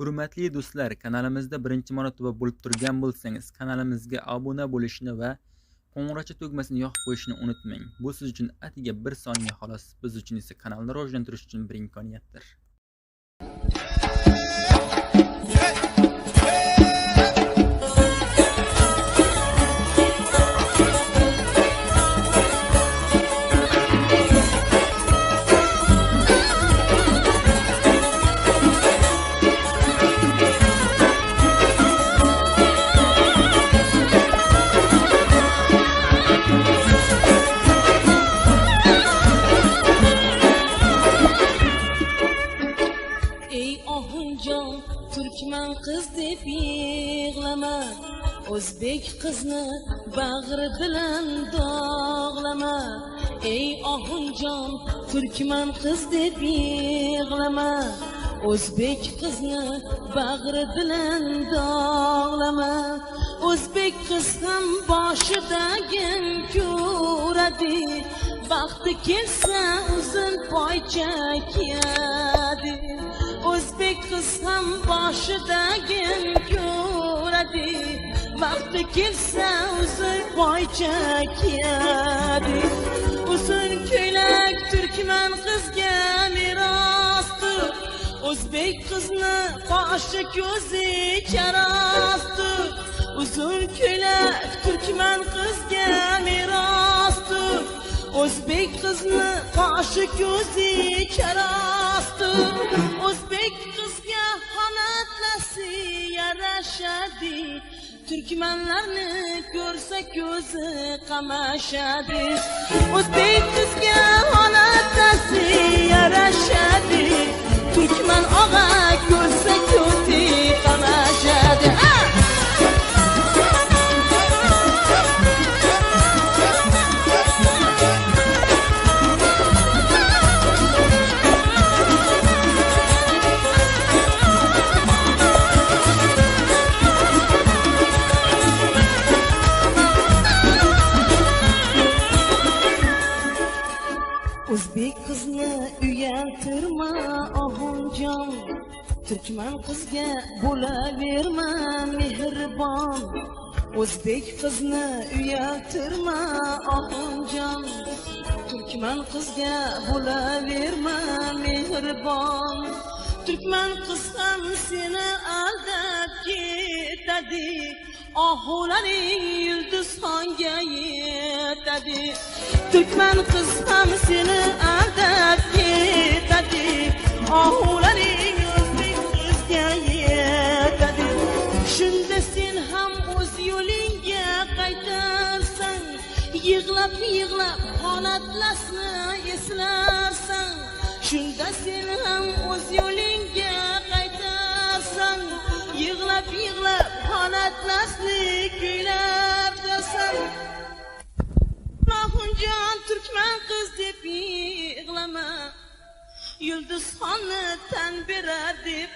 hurmatli do'stlar kanalimizda birinchi marotaba bo'lib turgan bo'lsangiz kanalimizga obuna bo'lishni va qo'ng'iroqcha tugmasini yoqib qo'yishni unutmang. Bu siz uchun atigi bir soniya xolos. Biz uchun esa kanalni rivojlantirish uchun bir imkoniyatdir turkman qiz deb yig'lama o'zbek qizni bag'ri bilan dog'lama. Ey ohunjon turkman qiz deb yig'lama o'zbek qizni bag'ri bilan dog'lama. O'zbek qiz ham boshidagi ko'radi vaqti kelsa uzun poycha kiyadi. O'zbek qiz ham boshidagi ko'radi vaqti kelsa uzun poycha kiyadi uzun ko'ylak turkman qizga merosdir o'zbek qizni qoshi ko'zi karosdir uzun ko'ylak turkman qizga o'zbek qizni qoshi ko'zi karosdir o'zbek qizga honatlasi yarashadi. Turkmanlarni ko'rsa ko'zi qamashadi. O'zbek qizga xonat uyaltirma ohunjon turkman qizga bo'laverma mehribon o'zbek qizni uyaltirma ohunjon turkman qizga bo'laverma mehribon turkman qiz ham seni aldab ketadi ohularing yulduzxonga yetadi. Turkman qiz ham seni aldab ketadi ohularing o'zbek qizga yetadi. Shunda sen ham o'z yo'lingga qaytarsan. Yig'lab yig'lab holatlasni eslarsan. Shunda sen yig'lama yulduzxonni tan berar deb